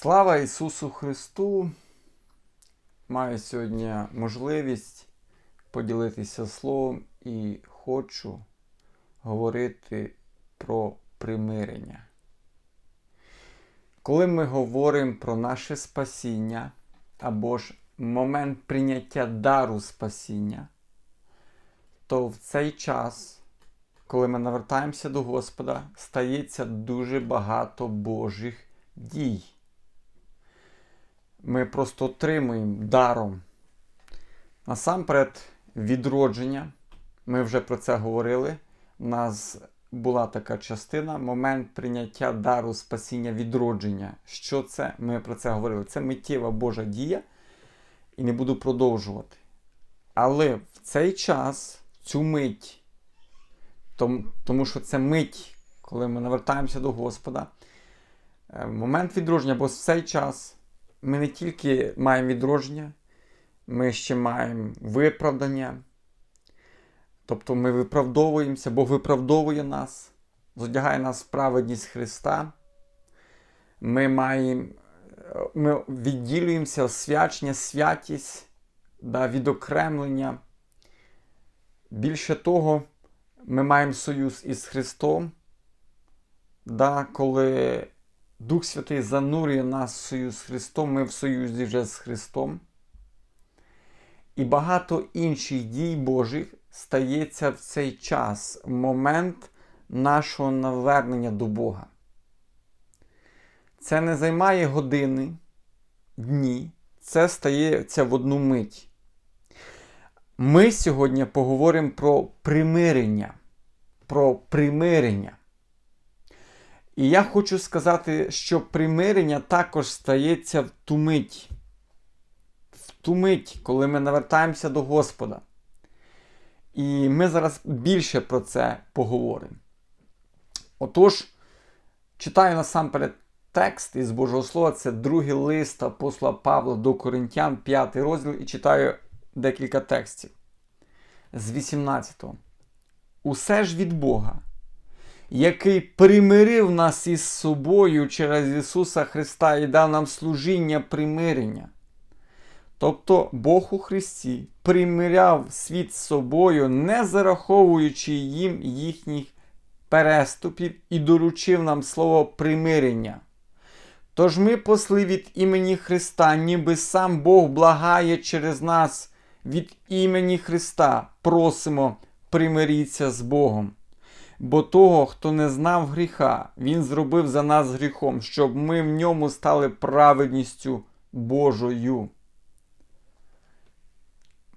Слава Ісусу Христу! Маю сьогодні можливість поділитися словом і хочу говорити про примирення. Коли ми говоримо про наше спасіння або ж момент прийняття дару спасіння, то в цей час, коли ми навертаємося до Господа, стається дуже багато Божих дій. Ми просто отримуємо даром. Насамперед, відродження. Ми вже про це говорили. У нас була така частина, момент прийняття дару спасіння відродження. Що це? Ми про це говорили. Це миттєва Божа дія, і не буду продовжувати. Але в цей час, цю мить, тому, тому що це мить, коли ми навертаємося до Господа, е, момент відродження, бо в цей час ми не тільки маємо відродження, ми ще маємо виправдання. Тобто ми виправдовуємося, Бог виправдовує нас, зодягає нас в праведність Христа. Ми маємо, ми відділюємося освячення, святість, да, відокремлення. Більше того, ми маємо союз із Христом, да, коли Дух Святий занурює нас в союз з Христом, ми в союзі вже з Христом. І багато інших дій Божих стається в цей час, в момент нашого навернення до Бога. Це не займає години, дні, це стається в одну мить. Ми сьогодні поговоримо про примирення. Про примирення. І я хочу сказати, що примирення також стається в ту мить. В ту мить, коли ми навертаємося до Господа. І ми зараз більше про це поговоримо. Отож, читаю насамперед текст із Божого Слова, це другий лист апостола Павла до Коринтян, 5 розділ, і читаю декілька текстів. З 18-го. Усе ж від Бога який примирив нас із собою через Ісуса Христа і дав нам служіння примирення. Тобто Бог у Христі примиряв світ з собою, не зараховуючи їм їхніх переступів, і доручив нам слово примирення. Тож ми посли від імені Христа, ніби сам Бог благає через нас від імені Христа, просимо примиріться з Богом. Бо того, хто не знав гріха, Він зробив за нас гріхом, щоб ми в ньому стали праведністю Божою.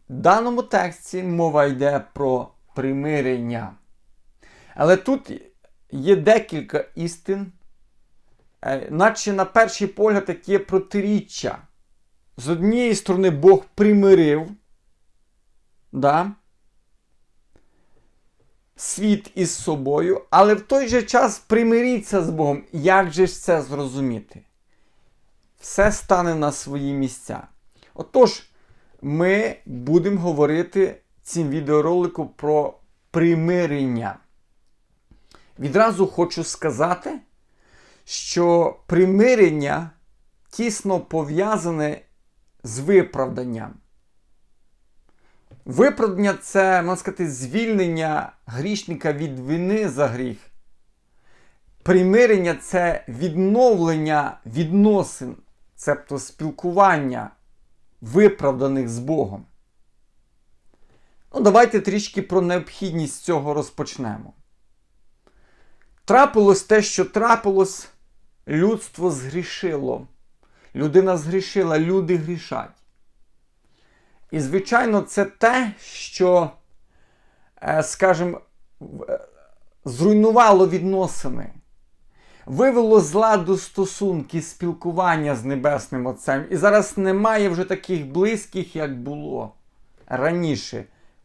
В даному тексті мова йде про примирення. Але тут є декілька істин, е, наче на перший погляд такі протиріччя. З однієї сторони, Бог примирив. Да? Світ із собою, але в той же час примиріться з Богом. Як же ж це зрозуміти? Все стане на свої місця. Отож, ми будемо говорити цим відеоролику про примирення. Відразу хочу сказати, що примирення тісно пов'язане з виправданням. Виправдання це, можна сказати, звільнення грішника від вини за гріх. Примирення це відновлення відносин, цебто спілкування, виправданих з Богом. Ну, Давайте трішки про необхідність цього розпочнемо. Трапилось те, що трапилось, людство згрішило. Людина згрішила, люди грішать. І, звичайно, це те, що, е, скажімо, е, зруйнувало відносини, вивело з ладу стосунки, спілкування з Небесним Отцем. І зараз немає вже таких близьких, як було раніше.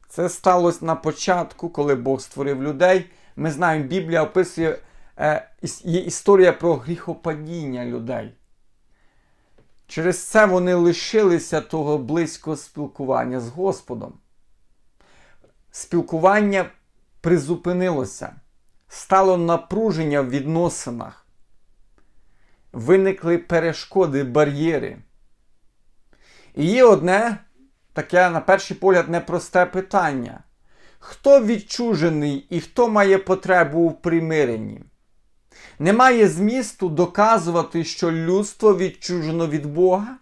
Це сталося на початку, коли Бог створив людей. Ми знаємо, Біблія описує е, є історія про гріхопадіння людей. Через це вони лишилися того близького спілкування з Господом. Спілкування призупинилося, стало напруження в відносинах. виникли перешкоди, бар'єри. І є одне таке, на перший погляд, непросте питання. Хто відчужений і хто має потребу в примиренні? Немає змісту доказувати, що людство відчужено від Бога,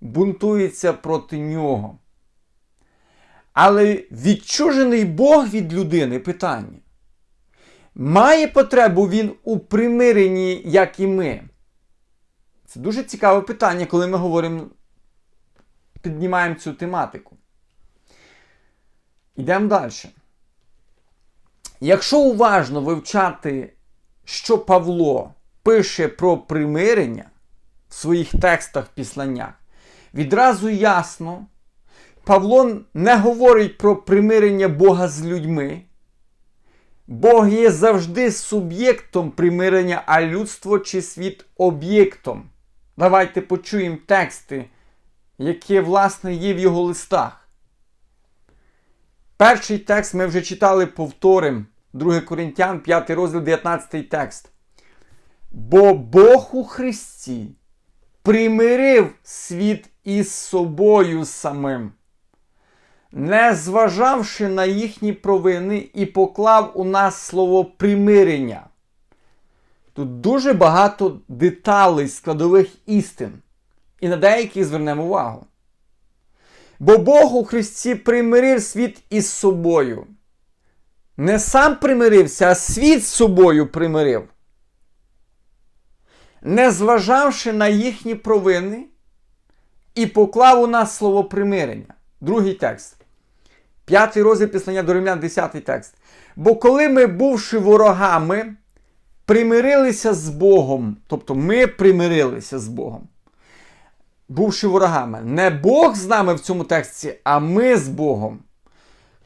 бунтується проти нього. Але відчужений Бог від людини питання. Має потребу він у примиренні, як і ми? Це дуже цікаве питання, коли ми говоримо, піднімаємо цю тематику. Йдемо далі. Якщо уважно вивчати, що Павло пише про примирення в своїх текстах післаннях, відразу ясно, Павло не говорить про примирення Бога з людьми. Бог є завжди суб'єктом примирення, а людство чи світ об'єктом. Давайте почуємо тексти, які, власне, є в його листах. Перший текст ми вже читали повторим 2 Коринтян, 5 розділ, 19 текст. Бо Бог у Христі примирив світ із собою самим, не зважавши на їхні провини, і поклав у нас слово примирення. Тут дуже багато деталей, складових істин, і на деякі звернемо увагу. Бо Бог у Христі примирив світ із собою. Не сам примирився, а світ з собою примирив. Не зважавши на їхні провини, і поклав у нас слово примирення. Другий текст. П'ятий розділ післання до римлян, десятий текст. Бо коли ми, бувши ворогами, примирилися з Богом, тобто ми примирилися з Богом, бувши ворогами, не Бог з нами в цьому тексті, а ми з Богом.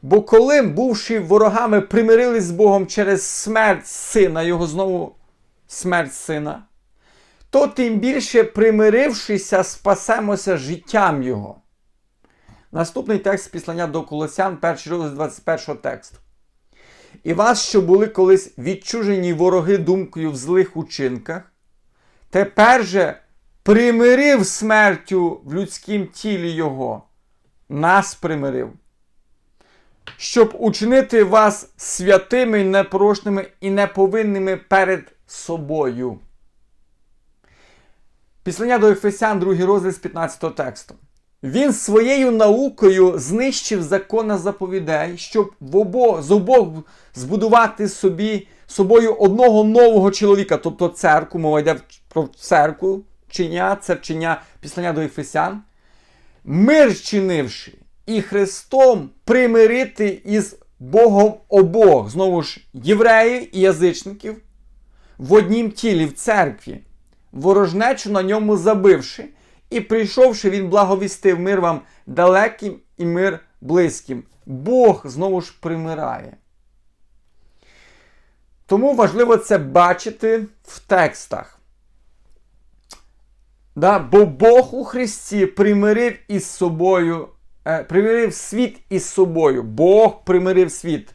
Бо коли, бувши ворогами, примирились з Богом через смерть сина, його знову смерть сина, то тим більше, примирившися, спасемося життям Його. Наступний текст післання до Колосян, перший розділ 21 тексту. І вас, що були колись відчужені вороги думкою в злих учинках, тепер же примирив смертю в людськім тілі Його, нас примирив, щоб учинити вас святими, непорочними і неповинними перед собою. Післання до Ефесян, 2 розділ з 15 тексту. Він своєю наукою знищив закон заповідей, щоб в обо, з обох збудувати собі собою одного нового чоловіка, тобто церкву, мова йде про церкву, вчення, це вчення післання до Ефесян, мир чинивши і Христом примирити із Богом обох, знову ж, євреїв і язичників в однім тілі в церкві, ворожнечу на ньому забивши. І прийшовши, він благовістив мир вам далеким і мир близьким. Бог знову ж примирає. Тому важливо це бачити в текстах. Да? Бо Бог у Христі примирив із собою, примирив світ із собою. Бог примирив світ.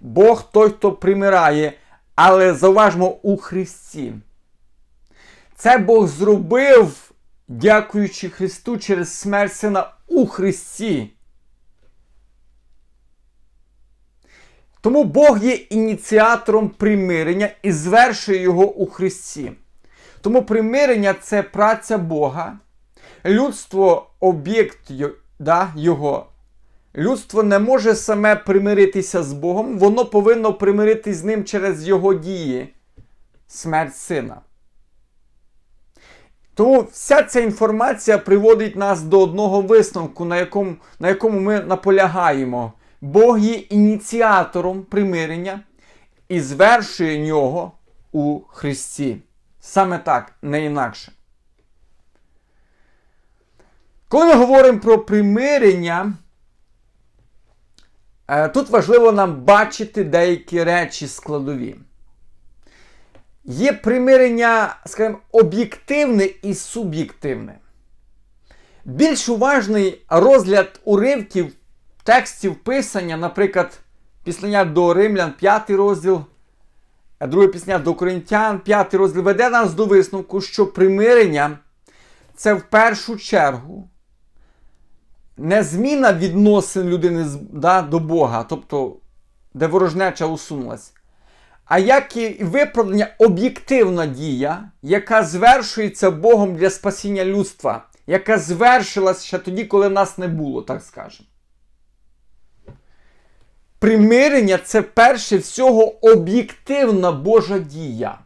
Бог той, хто примирає, але зауважмо у Христі. Це Бог зробив дякуючи Христу через смерть Сина у Христі. Тому Бог є ініціатором примирення і звершує його у Христі. Тому примирення це праця Бога, людство об'єкт да, Його. Людство не може саме примиритися з Богом, воно повинно примиритись з ним через Його дії, смерть Сина. Тому вся ця інформація приводить нас до одного висновку, на якому, на якому ми наполягаємо. Бог є ініціатором примирення і звершує нього у Христі. Саме так, не інакше. Коли ми говоримо про примирення, е, тут важливо нам бачити деякі речі складові. Є примирення, скажімо, об'єктивне і суб'єктивне. Більш уважний розгляд уривків текстів писання, наприклад, післання до Римлян, 5 розділ, друге пісня до Коринтян, 5 розділ веде нас до висновку, що примирення це в першу чергу не зміна відносин людини да, до Бога, тобто де ворожнеча усунулась, а як і виправдання об'єктивна дія, яка звершується Богом для спасіння людства, яка звершилась ще тоді, коли нас не було, так скажемо. Примирення це перше всього об'єктивна Божа дія,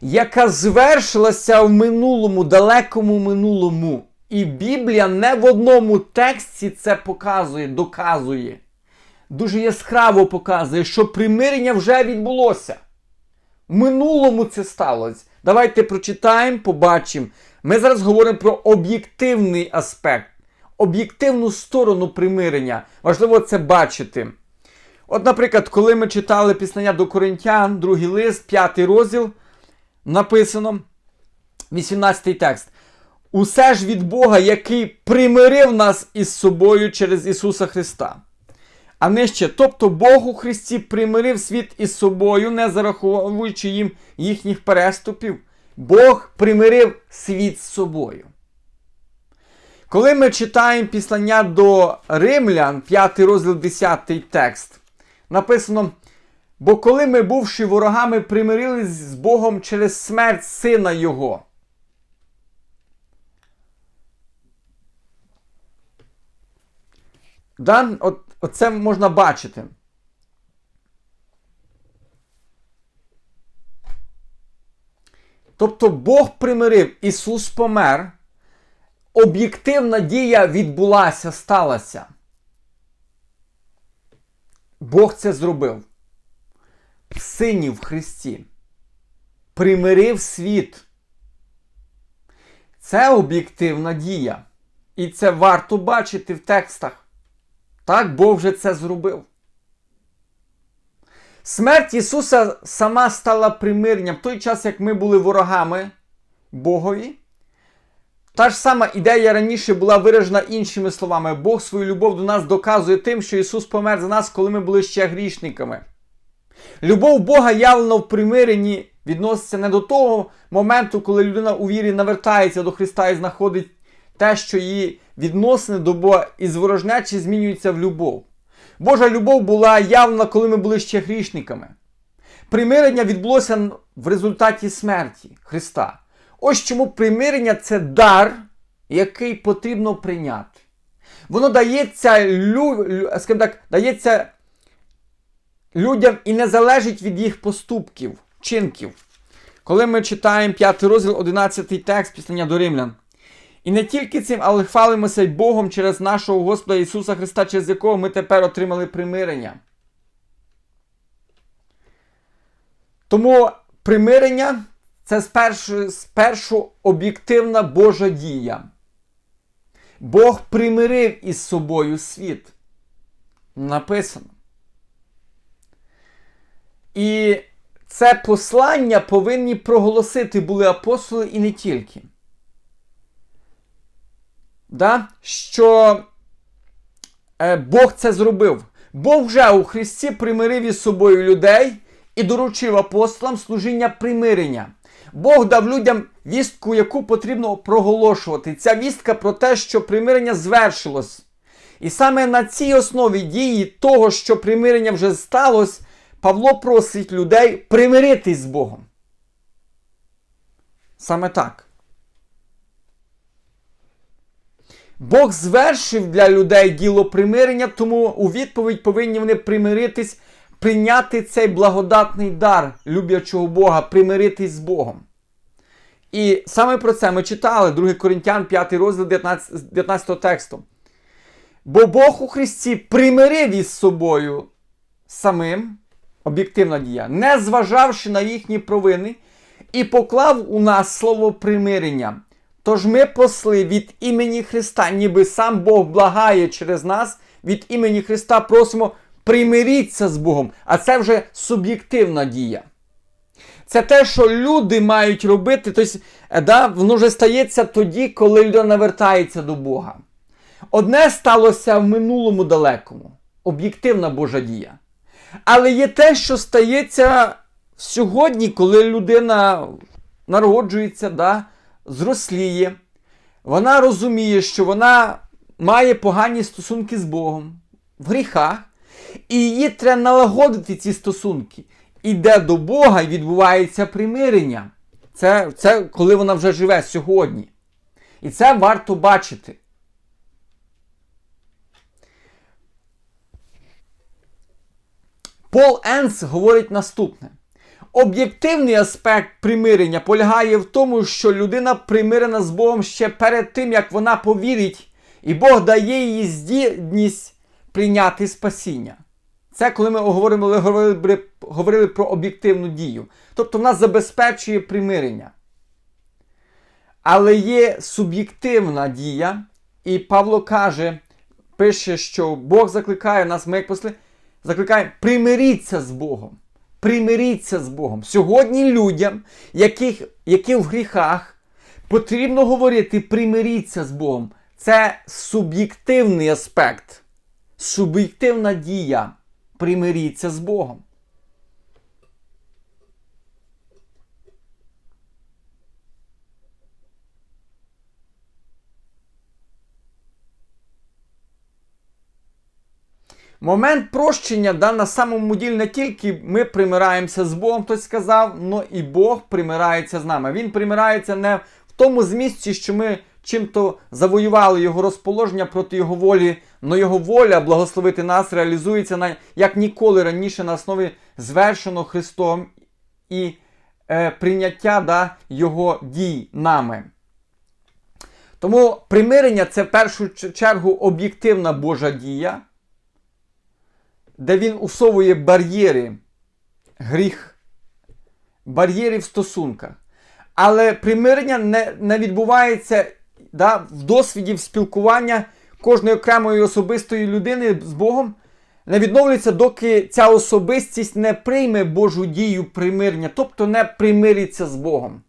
яка звершилася в минулому, далекому минулому. І Біблія не в одному тексті це показує, доказує. Дуже яскраво показує, що примирення вже відбулося. В минулому це сталося. Давайте прочитаємо, побачимо. Ми зараз говоримо про об'єктивний аспект, об'єктивну сторону примирення. Важливо це бачити. От, наприклад, коли ми читали пізнання до Коринтян, другий лист, п'ятий розділ, написано 18 текст. Усе ж від Бога, який примирив нас із собою через Ісуса Христа. А нижче, тобто Бог у Христі примирив світ із собою, не зараховуючи їм їхніх переступів. Бог примирив світ з собою. Коли ми читаємо післання до Римлян, 5 розділ 10 текст, написано: Бо коли ми, бувши ворогами, примирились з Богом через смерть Сина Його. Да? От, Оце можна бачити. Тобто Бог примирив, Ісус помер, об'єктивна дія відбулася, сталася. Бог це зробив. Сині в Христі. Примирив світ. Це об'єктивна дія. І це варто бачити в текстах. Так, Бог вже це зробив. Смерть Ісуса сама стала примиренням. В той час, як ми були ворогами Богові, та ж сама ідея раніше була виражена іншими словами. Бог свою любов до нас доказує тим, що Ісус помер за нас, коли ми були ще грішниками. Любов Бога явлено в примиренні відноситься не до того моменту, коли людина у вірі навертається до Христа і знаходить те, що її відносини до Бога із ворожнечі змінюються в любов. Божа любов була явна, коли ми були ще грішниками. Примирення відбулося в результаті смерті Христа. Ось чому примирення це дар, який потрібно прийняти. Воно дається, лю, скажімо так, дається людям і не залежить від їх поступків, чинків. Коли ми читаємо 5 розділ, 11 текст післання до римлян. І не тільки цим, але хвалимося й Богом через нашого Господа Ісуса Христа, через якого ми тепер отримали примирення. Тому примирення це спершу, об'єктивна Божа дія. Бог примирив із собою світ. Написано. І це послання повинні проголосити були апостоли і не тільки да, що е, Бог це зробив. Бог вже у Христі примирив із собою людей і доручив апостолам служіння примирення. Бог дав людям вістку, яку потрібно проголошувати. Ця вістка про те, що примирення звершилось. І саме на цій основі дії того, що примирення вже сталося, Павло просить людей примиритись з Богом. Саме так. Бог звершив для людей діло примирення, тому у відповідь повинні вони примиритись, прийняти цей благодатний дар люблячого Бога, примиритись з Богом. І саме про це ми читали 2 Коринтян, 5 розділ 19, 19 тексту. Бо Бог у Христі примирив із собою самим, об'єктивна дія, не зважавши на їхні провини, і поклав у нас слово примирення. Тож ми посли від імені Христа, ніби сам Бог благає через нас, від імені Христа просимо примиріться з Богом. А це вже суб'єктивна дія. Це те, що люди мають робити, тобто, да, воно вже стається тоді, коли людина навертається до Бога. Одне сталося в минулому далекому, об'єктивна Божа дія. Але є те, що стається сьогодні, коли людина народжується, да, зросліє, вона розуміє, що вона має погані стосунки з Богом в гріхах, і її треба налагодити ці стосунки. Іде до Бога і відбувається примирення. Це, Це коли вона вже живе сьогодні. І це варто бачити. Пол Енс говорить наступне. Об'єктивний аспект примирення полягає в тому, що людина примирена з Богом ще перед тим, як вона повірить, і Бог дає їй здібність прийняти спасіння. Це коли ми говорили, говорили, говорили про об'єктивну дію. Тобто в нас забезпечує примирення. Але є суб'єктивна дія, і Павло каже, пише, що Бог закликає нас, ми як посли, закликає примиріться з Богом. Примиріться з Богом. Сьогодні людям, яких, які в гріхах, потрібно говорити примиріться з Богом. Це суб'єктивний аспект, суб'єктивна дія. Примиріться з Богом. Момент прощення да, на самому ділі не тільки ми примираємося з Богом, хтось сказав, але і Бог примирається з нами. Він примирається не в тому змісті, що ми чим-то завоювали його розположення проти його волі, але його воля благословити нас реалізується на, як ніколи раніше на основі звершеного Христом і е, прийняття да, Його дій нами. Тому примирення це в першу чергу об'єктивна Божа дія де він усовує бар'єри, гріх, бар'єри в стосунках. Але примирення не не відбувається да, в досвіді в спілкування кожної окремої особистої людини з Богом. Не відновлюється, доки ця особистість не прийме Божу дію примирення, тобто не примириться з Богом.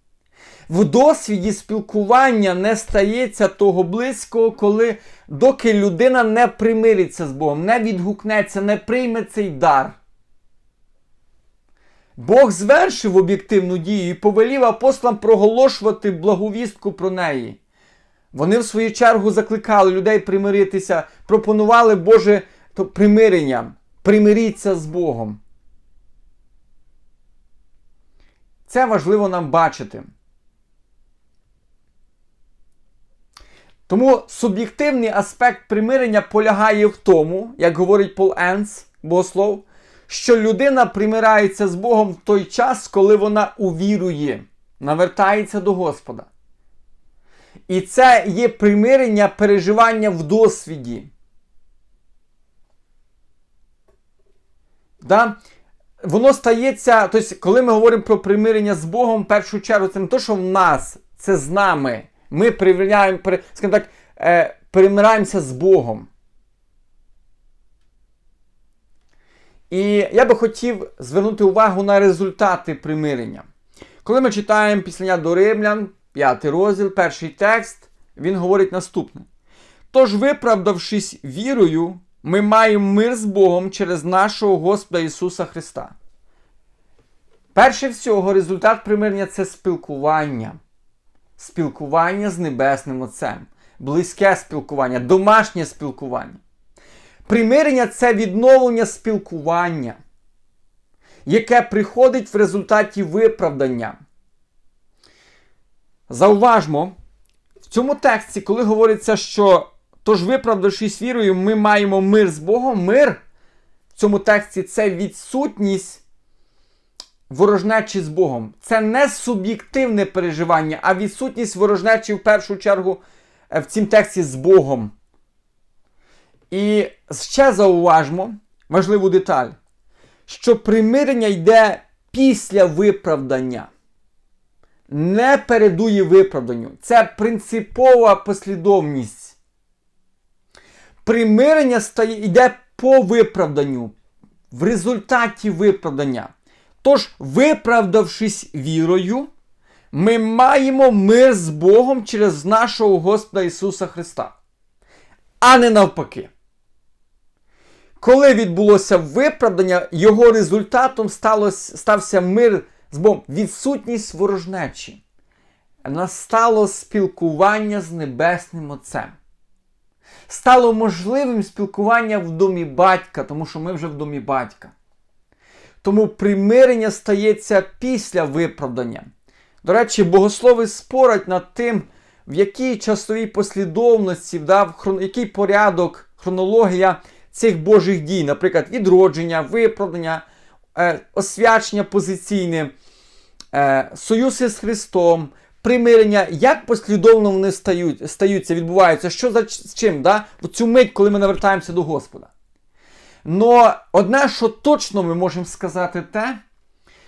В досвіді спілкування не стається того близького, коли доки людина не примириться з Богом, не відгукнеться, не прийме цей дар. Бог звершив об'єктивну дію і повелів апостолам проголошувати благовістку про неї. Вони, в свою чергу, закликали людей примиритися, пропонували Боже то примирення, примиріться з Богом. Це важливо нам бачити. Тому суб'єктивний аспект примирення полягає в тому, як говорить Пол Енс, богослов, що людина примирається з Богом в той час, коли вона увірує, навертається до Господа. І це є примирення переживання в досвіді. Да? Воно стається, тобто, коли ми говоримо про примирення з Богом, в першу чергу, це не те, що в нас, це з нами. Ми примиряємо, скажімо так, е, примираємося з Богом. І я би хотів звернути увагу на результати примирення. Коли ми читаємо післання до Римлян, 5 розділ, перший текст, він говорить наступне. Тож, виправдавшись вірою, ми маємо мир з Богом через нашого Господа Ісуса Христа. Перше всього, результат примирення це спілкування спілкування з Небесним Отцем, близьке спілкування, домашнє спілкування. Примирення це відновлення спілкування, яке приходить в результаті виправдання. Зауважмо, в цьому тексті, коли говориться, що тож, виправдавшись вірою, ми маємо мир з Богом, мир в цьому тексті це відсутність ворожнечі з Богом. Це не суб'єктивне переживання, а відсутність ворожнечі в першу чергу е, в цім тексті з Богом. І ще зауважмо важливу деталь, що примирення йде після виправдання. Не передує виправданню. Це принципова послідовність. Примирення стає, йде по виправданню, в результаті виправдання. Тож, виправдавшись вірою, ми маємо мир з Богом через нашого Господа Ісуса Христа. А не навпаки. коли відбулося виправдання, його результатом сталося, стався мир з Богом, відсутність ворожнечі. Настало спілкування з Небесним Отцем. Стало можливим спілкування в домі батька, тому що ми вже в домі батька. Тому примирення стається після виправдання. До речі, богослови спорять над тим, в якій часовій послідовності, да, хрон... який порядок, хронологія цих Божих дій, наприклад, відродження, виправдання, е, освячення позиційне, е, союз із Христом, примирення, як послідовно вони стають, стаються, відбуваються, що за чим, да? в цю мить, коли ми навертаємося до Господа. Но одне, що точно ми можемо сказати, те,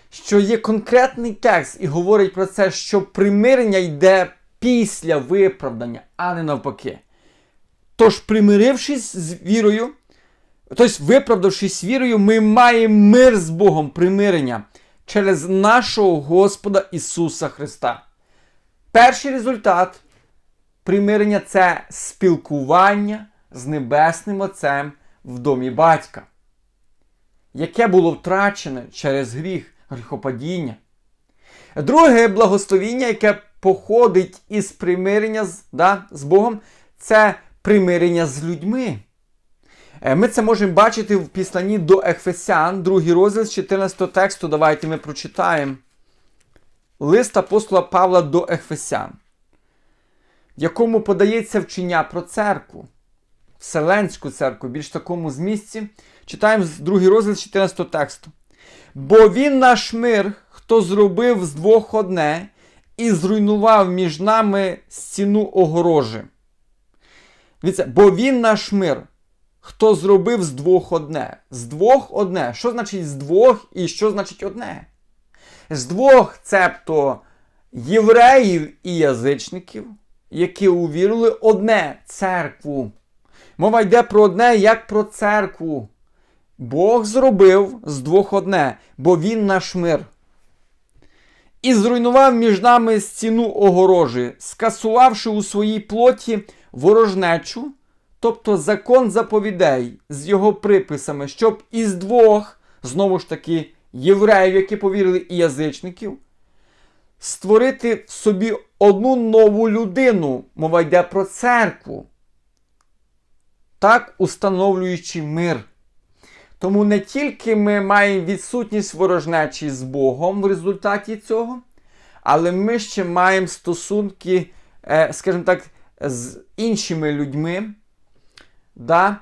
що є конкретний текст і говорить про це, що примирення йде після виправдання, а не навпаки. Тож, примирившись з вірою, тобто, виправдавшись вірою, ми маємо мир з Богом, примирення через нашого Господа Ісуса Христа. Перший результат примирення це спілкування з Небесним Отцем в домі батька, яке було втрачене через гріх, гріхопадіння. Друге благословіння, яке походить із примирення з, да, з Богом, це примирення з людьми. Ми це можемо бачити в післанні до Ефесян, другий розділ з 14 тексту. Давайте ми прочитаємо. Лист апостола Павла до Ефесян, в якому подається вчення про церкву, Вселенську церкву, більш такому змісті. Читаємо другий розділ 14 тексту. Бо він наш мир, хто зробив з двох одне і зруйнував між нами стіну огорожі. Дивіться, бо він наш мир, хто зробив з двох одне. З двох одне. Що значить з двох і що значить одне? З двох, цебто євреїв і язичників, які увірили одне церкву. Мова йде про одне як про церкву. Бог зробив з двох одне, бо Він наш мир. І зруйнував між нами стіну огорожі, скасувавши у своїй плоті ворожнечу, тобто закон заповідей з його приписами, щоб із двох, знову ж таки, євреїв, які повірили, і язичників, створити в собі одну нову людину, мова йде про церкву, так установлюючи мир. Тому не тільки ми маємо відсутність ворожнечі з Богом в результаті цього, але ми ще маємо стосунки, скажімо так, з іншими людьми. да?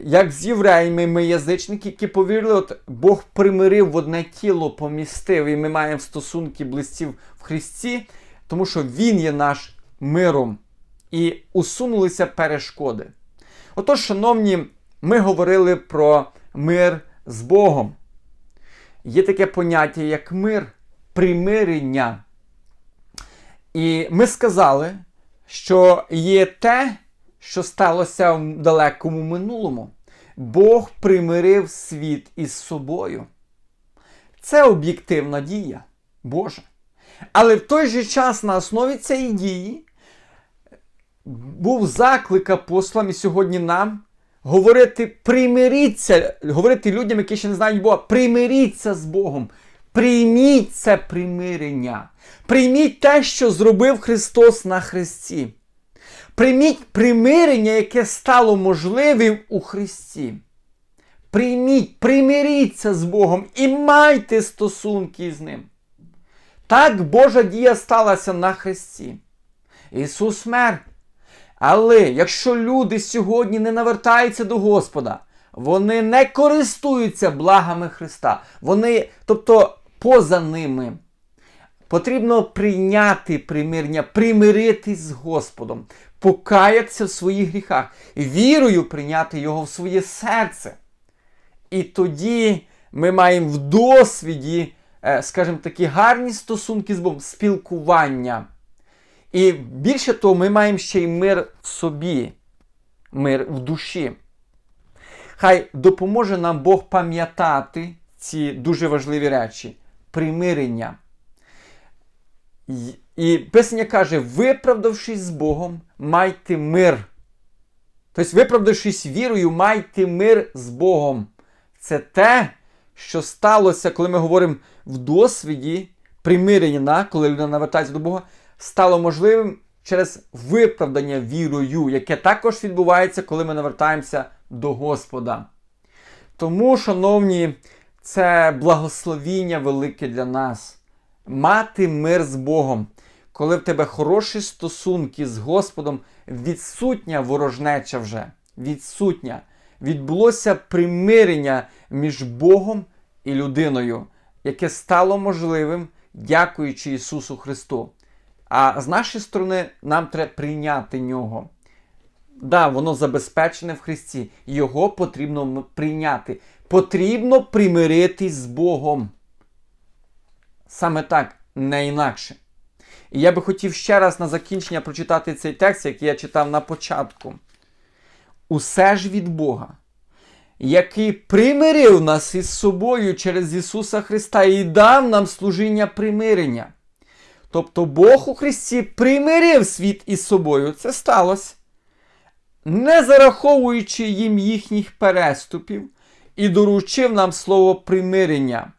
Як з євреями, ми язичники, які повірили, от Бог примирив в одне тіло, помістив, і ми маємо стосунки близьків в Христі, тому що Він є наш миром і усунулися перешкоди. Отож, шановні, ми говорили про мир з Богом. Є таке поняття, як мир, примирення. І ми сказали, що є те, що сталося в далекому минулому. Бог примирив світ із собою. Це об'єктивна дія Божа. Але в той же час на основі цієї дії був заклик апостолам і сьогодні нам говорити примиріться, говорити людям, які ще не знають Бога, примиріться з Богом. Прийміть це примирення. Прийміть те, що зробив Христос на Христі. Прийміть примирення, яке стало можливим у Христі. Прийміть, примиріться з Богом і майте стосунки з Ним. Так Божа дія сталася на Христі. Ісус мер. Але якщо люди сьогодні не навертаються до Господа, вони не користуються благами Христа. Вони, тобто поза ними. Потрібно прийняти примирення, примиритись з Господом, покаятися в своїх гріхах, вірою прийняти Його в своє серце. І тоді ми маємо в досвіді, скажімо такі, гарні стосунки з Богом, спілкування. І більше того, ми маємо ще й мир в собі, мир в душі. Хай допоможе нам Бог пам'ятати ці дуже важливі речі, примирення. І Писання каже, виправдавшись з Богом, майте мир. Тобто, виправдавшись вірою, майте мир з Богом. Це те, що сталося, коли ми говоримо в досвіді примирення, коли людина навертається до Бога, стало можливим через виправдання вірою, яке також відбувається, коли ми навертаємося до Господа. Тому, шановні, це благословіння велике для нас. Мати мир з Богом. Коли в тебе хороші стосунки з Господом, відсутня ворожнеча вже. Відсутня. Відбулося примирення між Богом і людиною, яке стало можливим, дякуючи Ісусу Христу. А з нашої сторони, нам треба прийняти нього. Да, воно забезпечене в Христі. Його потрібно прийняти. Потрібно примиритись з Богом. Саме так, не інакше. І я би хотів ще раз на закінчення прочитати цей текст, який я читав на початку. Усе ж від Бога, який примирив нас із собою через Ісуса Христа і дав нам служіння примирення. Тобто Бог у Христі примирив світ із собою. Це сталося не зараховуючи їм їхніх переступів, і доручив нам слово примирення.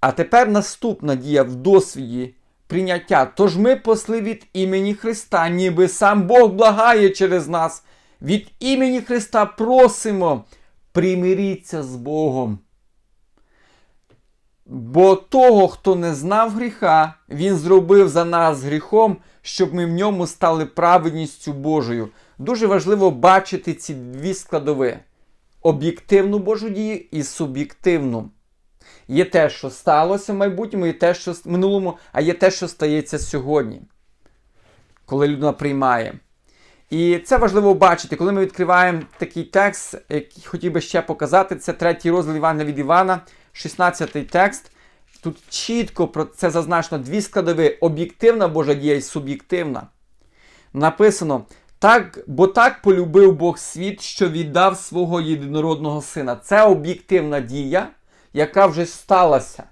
А тепер наступна дія в досвіді прийняття. Тож ми посли від імені Христа, ніби сам Бог благає через нас. Від імені Христа просимо, примиріться з Богом. Бо того, хто не знав гріха, Він зробив за нас гріхом, щоб ми в ньому стали праведністю Божою. Дуже важливо бачити ці дві складови: об'єктивну Божу дію і суб'єктивну. Є те, що сталося в майбутньому, є те, що в минулому, а є те, що стається сьогодні, коли людина приймає. І це важливо бачити, коли ми відкриваємо такий текст, який хотів би ще показати, це третій розділ Івана від Івана, 16 текст. Тут чітко про це зазначено дві складові: об'єктивна Божа дія і суб'єктивна. Написано: так, бо так полюбив Бог світ, що віддав свого єдинородного сина. Це об'єктивна дія, яка вже сталася.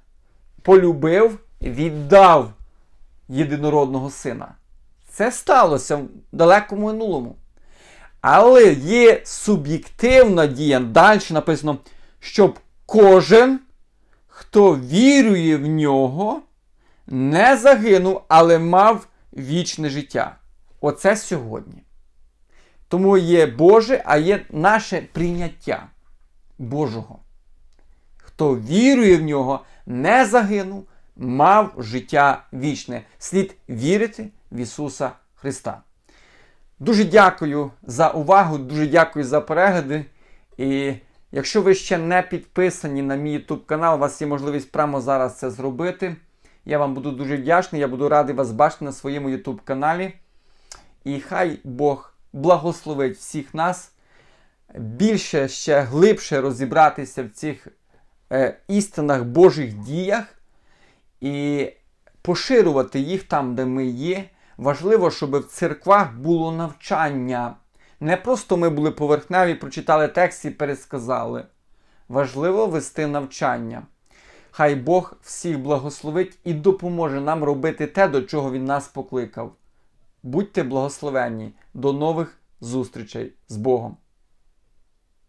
Полюбив, віддав єдинородного сина. Це сталося в далекому минулому. Але є суб'єктивна дія. Далі написано, щоб кожен, хто вірує в нього, не загинув, але мав вічне життя. Оце сьогодні. Тому є Боже, а є наше прийняття Божого. Хто вірує в нього, не загинув, мав життя вічне. Слід вірити в Ісуса Христа. Дуже дякую за увагу, дуже дякую за перегляди. І якщо ви ще не підписані на мій YouTube канал, у вас є можливість прямо зараз це зробити. Я вам буду дуже вдячний, я буду радий вас бачити на своєму YouTube каналі. І хай Бог благословить всіх нас більше ще глибше розібратися в цих е, істинах Божих діях і поширювати їх там, де ми є. Важливо, щоб в церквах було навчання. Не просто ми були поверхневі, прочитали текст і пересказали. Важливо вести навчання. Хай Бог всіх благословить і допоможе нам робити те, до чого Він нас покликав. Будьте благословенні. До нових зустрічей з Богом!